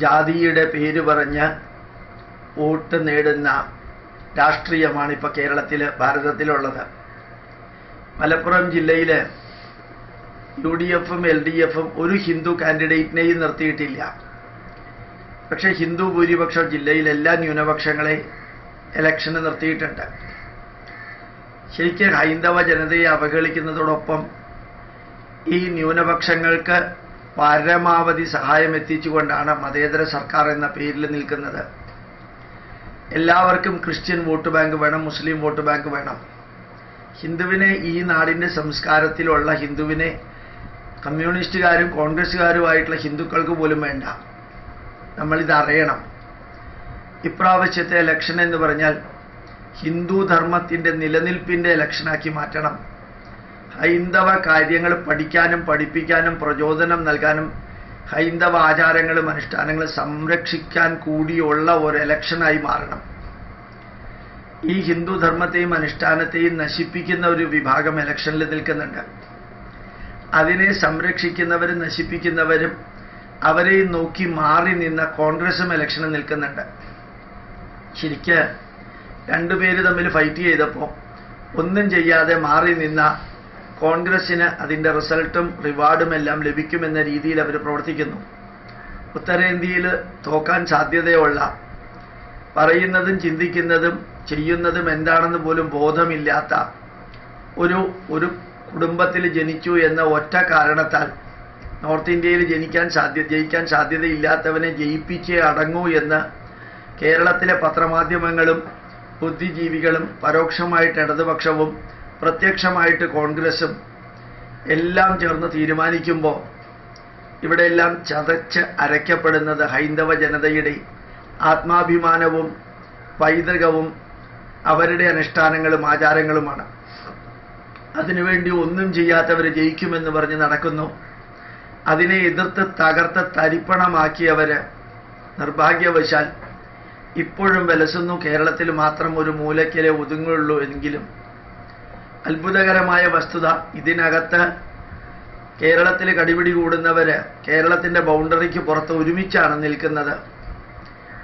ജാതിയുടെ പേര് പറഞ്ഞ് വോട്ട് നേടുന്ന രാഷ്ട്രീയമാണ് ഇപ്പോൾ കേരളത്തിൽ ഭാരതത്തിലുള്ളത്. മലപ്പുറം ജില്ലയിൽ യു ഡി എഫും എൽ ഡി എഫും ഒരു ഹിന്ദു കാൻഡിഡേറ്റിനെയും നിർത്തിയിട്ടില്ല. പക്ഷേ ഹിന്ദു ഭൂരിപക്ഷ ജില്ലയിൽ എല്ലാ ന്യൂനപക്ഷങ്ങളെ ഇലക്ഷന് നിർത്തിയിട്ടുണ്ട്. ശരിക്കും ഹൈന്ദവ ജനതയെ അവഹേളിക്കുന്നതോടൊപ്പം ഈ ന്യൂനപക്ഷങ്ങൾക്ക് പരമാവധി സഹായം എത്തിച്ചുകൊണ്ടാണ് മതേതര സർക്കാർ എന്ന പേരിൽ നിൽക്കുന്നത്. എല്ലാവർക്കും ക്രിസ്ത്യൻ വോട്ട് ബാങ്ക് വേണം മുസ്ലിം വോട്ട് ബാങ്ക് വേണം. ഹിന്ദുവിനെ ഈ നാടിന്റെ സംസ്കാരത്തിലുള്ള ഹിന്ദുവിനെ കമ്മ്യൂണിസ്റ്റുകാരും കോൺഗ്രസ്സുകാരുമായിട്ടുള്ള ഹിന്ദുക്കൾക്ക് പോലും വേണ്ട. നമ്മളിത് അറിയണം. ഇപ്രാവശ്യത്തെ ഇലക്ഷൻ എന്ന് പറഞ്ഞാൽ ഹിന്ദു ധർമ്മത്തിന്റെ നിലനിൽപ്പിന്റെ ഇലക്ഷനാക്കി മാറ്റണം. ഹൈന്ദവ കാര്യങ്ങൾ പഠിക്കാനും പഠിപ്പിക്കാനും പ്രചോദനം നൽകാനും ഹൈന്ദവ ആചാരങ്ങളും അനുഷ്ഠാനങ്ങളും സംരക്ഷിക്കാൻ കൂടിയുള്ള ഒരു ഇലക്ഷനായി മാറണം. ഈ ഹിന്ദു ധർമ്മത്തെയും അനുഷ്ഠാനത്തെയും നശിപ്പിക്കുന്ന ഒരു വിഭാഗം ഇലക്ഷനിൽ നിൽക്കുന്നുണ്ട്. അതിനെ സംരക്ഷിക്കുന്നവരും നശിപ്പിക്കുന്നവരും അവരെയും നോക്കി മാറി നിന്ന കോൺഗ്രസും ഇലക്ഷനിൽ നിൽക്കുന്നുണ്ട്. ശരിക്ക് രണ്ടുപേര് തമ്മിൽ ഫൈറ്റ് ചെയ്തപ്പോൾ ഒന്നും ചെയ്യാതെ മാറി നിന്ന കോൺഗ്രസിന് അതിന്റെ റിസൾട്ടും റിവാർഡും എല്ലാം ലഭിക്കുമെന്ന രീതിയിൽ അവർ പ്രവർത്തിക്കുന്നു. ഉത്തരേന്ത്യയിൽ തോക്കാൻ സാധ്യതയുള്ള പറയുന്നതും ചിന്തിക്കുന്നതും ചെയ്യുന്നതും എന്താണെന്ന് പോലും ബോധമില്ലാത്ത ഒരു ഒരു കുടുംബത്തിൽ ജനിച്ചു എന്ന ഒറ്റ കാരണത്താൽ നോർത്ത് ഇന്ത്യയിൽ ജനിക്കാൻ സാധ്യ ജയിക്കാൻ സാധ്യതയില്ലാത്തവനെ ജയിപ്പിച്ചേ അടങ്ങൂ എന്ന് കേരളത്തിലെ പത്രമാധ്യമങ്ങളും ബുദ്ധിജീവികളും പരോക്ഷമായിട്ട് ഇടതുപക്ഷവും പ്രത്യക്ഷമായിട്ട് കോൺഗ്രസും എല്ലാം ചേർന്ന് തീരുമാനിക്കുമ്പോൾ ഇവിടെയെല്ലാം ചതച്ച് അരയ്ക്കപ്പെടുന്നത് ഹൈന്ദവ ജനതയുടെ ആത്മാഭിമാനവും പൈതൃകവും അവരുടെ അനുഷ്ഠാനങ്ങളും ആചാരങ്ങളുമാണ്. അതിനുവേണ്ടി ഒന്നും ചെയ്യാത്തവർ ജയിക്കുമെന്ന് പറഞ്ഞ് നടക്കുന്നു. അതിനെ എതിർത്ത് തകർത്ത് തരിപ്പണമാക്കിയവര് നിർഭാഗ്യവശാൽ ഇപ്പോഴും വിലസുന്നു. കേരളത്തിൽ മാത്രം ഒരു മൂലക്കിലെ ഒതുങ്ങുള്ളൂ എങ്കിലും അത്ഭുതകരമായ വസ്തുത ഇതിനകത്ത് കേരളത്തിൽ കടിപിടി കൂടുന്നവര് കേരളത്തിന്റെ ബൗണ്ടറിക്ക് പുറത്ത് ഒരുമിച്ചാണ് നിൽക്കുന്നത്.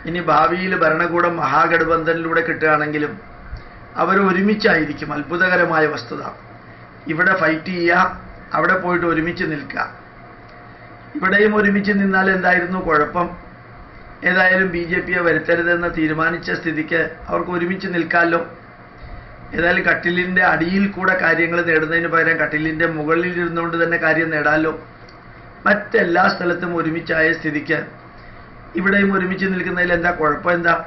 ഇനി ഭാവിയിൽ ഭരണകൂടം മഹാഗഠബന്ധനിലൂടെ കിട്ടുകയാണെങ്കിലും അവർ ഒരുമിച്ചായിരിക്കും അത്ഭുതകരമായ വസ്തുത. ഇവിടെ ഫൈറ്റ് ചെയ്യുക അവിടെ പോയിട്ട് ഒരുമിച്ച് നിൽക്കുക. ഇവിടെയും ഒരുമിച്ച് നിന്നാൽ എന്തായിരുന്നു കുഴപ്പം? ഏതായാലും ബി ജെ പിയെ വരുത്തരുതെന്ന് തീരുമാനിച്ച സ്ഥിതിക്ക് അവർക്ക് ഒരുമിച്ച് നിൽക്കാമല്ലോ ഏതായാലും കട്ടിലിന്റെ അടിയിൽ കൂടെ കാര്യങ്ങൾ നേടുന്നതിന് പകരം കട്ടിലിന്റെ മുകളിൽ ഇരുന്നുകൊണ്ട് തന്നെ കാര്യം നേടാമല്ലോ മറ്റെല്ലാ സ്ഥലത്തും ഒരുമിച്ചായ സ്ഥിതിക്ക്. ഇവിടെയും ഒരുമിച്ച് നിൽക്കുന്നതിൽ എന്താ കുഴപ്പം എന്താ?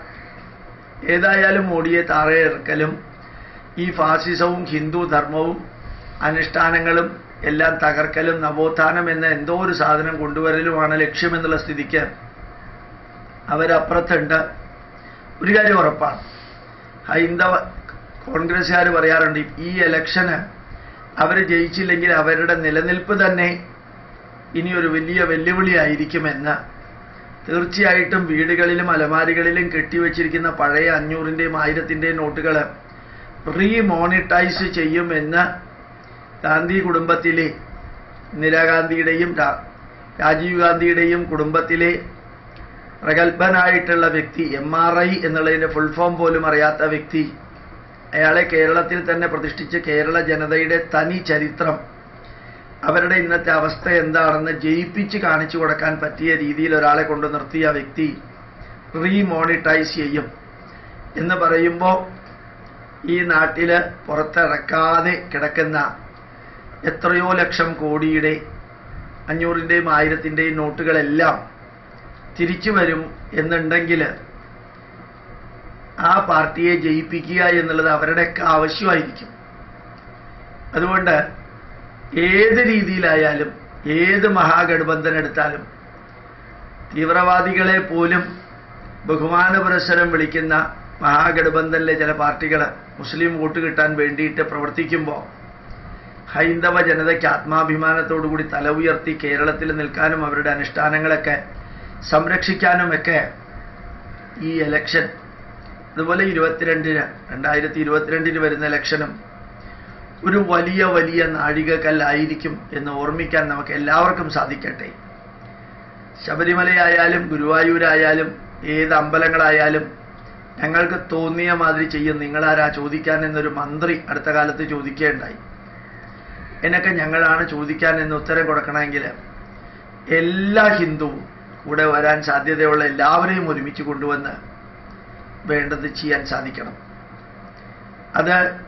ഏതായാലും മോഡിയെ താറെ ഇറക്കലും ഈ ഫാസിസവും ഹിന്ദു ധർമ്മവും അനുഷ്ഠാനങ്ങളും എല്ലാം തകർക്കലും നവോത്ഥാനം എന്ന എന്തോ ഒരു സാധനം കൊണ്ടുവരലുമാണ് ലക്ഷ്യമെന്നുള്ള സ്ഥിതിക്ക് അവരപ്പുറത്തുണ്ട്. ഒരു കാര്യം ഉറപ്പാണ്. ഹൈന്ദവ കോൺഗ്രസ്സുകാർ പറയാറുണ്ട് ഈ ഇലക്ഷന് അവർ ജയിച്ചില്ലെങ്കിൽ അവരുടെ നിലനിൽപ്പ് തന്നെ ഇനിയൊരു വലിയ വെല്ലുവിളിയായിരിക്കുമെന്ന്. തീർച്ചയായിട്ടും വീടുകളിലും അലമാരികളിലും കെട്ടിവെച്ചിരിക്കുന്ന പഴയ അഞ്ഞൂറിന്റെയും ആയിരത്തിന്റെയും നോട്ടുകൾ റീമോണിറ്റൈസ് ചെയ്യുമെന്ന് ഗാന്ധി കുടുംബത്തിലെ ഇന്ദിരാഗാന്ധിയുടെയും രാജീവ് ഗാന്ധിയുടെയും കുടുംബത്തിലെ പ്രഗത്ഭനായിട്ടുള്ള വ്യക്തി എം ആർ ഐ എന്നുള്ളതിന്റെ ഫുൾ ഫോം പോലും അറിയാത്ത വ്യക്തി അയാളെ കേരളത്തിൽ തന്നെ പ്രതിഷ്ഠിച്ച് കേരള ജനതയുടെ തനി ചരിത്രം. അവരുടെ ഇന്നത്തെ അവസ്ഥ എന്താണെന്ന് ജയിപ്പിച്ച് കാണിച്ചു കൊടുക്കാൻ പറ്റിയ രീതിയിൽ ഒരാളെ കൊണ്ട് നിർത്തിയ വ്യക്തി റീമോണിറ്റൈസ് ചെയ്യും. എന്ന് പറയുമ്പോൾ ഈ നാട്ടിൽ പുറത്തിറക്കാതെ കിടക്കുന്ന എത്രയോ ലക്ഷം കോടിയുടെ അഞ്ഞൂറിന്റെയും ആയിരത്തിന്റെയും നോട്ടുകളെല്ലാം തിരിച്ചു വരും എന്നുണ്ടെങ്കിൽ ആ പാർട്ടിയെ ജയിപ്പിക്കുക എന്നുള്ളത് അവരുടെയൊക്കെ ആവശ്യമായിരിക്കും. അതുകൊണ്ട് ഏത് രീതിയിലായാലും ഏത് മഹാഗഠബന്ധൻ എടുത്താലും തീവ്രവാദികളെ പോലും ബഹുമാന പുരസ്സരം വിളിക്കുന്ന മഹാഗഠബന്ധനിലെ ചില പാർട്ടികൾ മുസ്ലിം വോട്ട് കിട്ടാൻ വേണ്ടിയിട്ട് പ്രവർത്തിക്കുമ്പോൾ ഹൈന്ദവ ജനതയ്ക്ക് ആത്മാഭിമാനത്തോടുകൂടി തല ഉയർത്തി കേരളത്തിൽ നിൽക്കാനും അവരുടെ അനുഷ്ഠാനങ്ങളൊക്കെ സംരക്ഷിക്കാനുമൊക്കെ ഈ ഇലക്ഷൻ അതുപോലെ ഇരുപത്തിരണ്ടിന് രണ്ടായിരത്തി ഇരുപത്തിരണ്ടിന് വരുന്ന ഇലക്ഷനും ഒരു വലിയ വലിയ നാഴികക്കല്ലായിരിക്കും എന്ന് ഓർമ്മിക്കാൻ നമുക്ക് എല്ലാവർക്കും സാധിക്കട്ടെ. ശബരിമലയായാലും ഗുരുവായൂരായാലും ഏത് അമ്പലങ്ങളായാലും ഞങ്ങൾക്ക് തോന്നിയ മാതിരി ചെയ്യും. നിങ്ങളാരാ ചോദിക്കാൻ എന്നൊരു മന്ത്രി അടുത്ത കാലത്ത് ചോദിക്കുകയുണ്ടായി എന്നൊക്കെ ഞങ്ങളാണ് ചോദിക്കാൻ എന്ന് ഉത്തരം കൊടുക്കണമെങ്കിൽ എല്ലാ ഹിന്ദുവും കൂടെ വരാൻ സാധ്യതയുള്ള എല്ലാവരെയും ഒരുമിച്ച് കൊണ്ടുവന്ന് വേണ്ടത് ചെയ്യാൻ സാധിക്കണം. അത്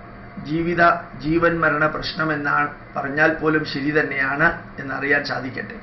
ജീവിത ജീവൻ മരണ പ്രശ്നമെന്നാണ് പറഞ്ഞാൽ പോലും ശരി തന്നെയാണ് എന്നറിയാൻ സാധിക്കട്ടെ.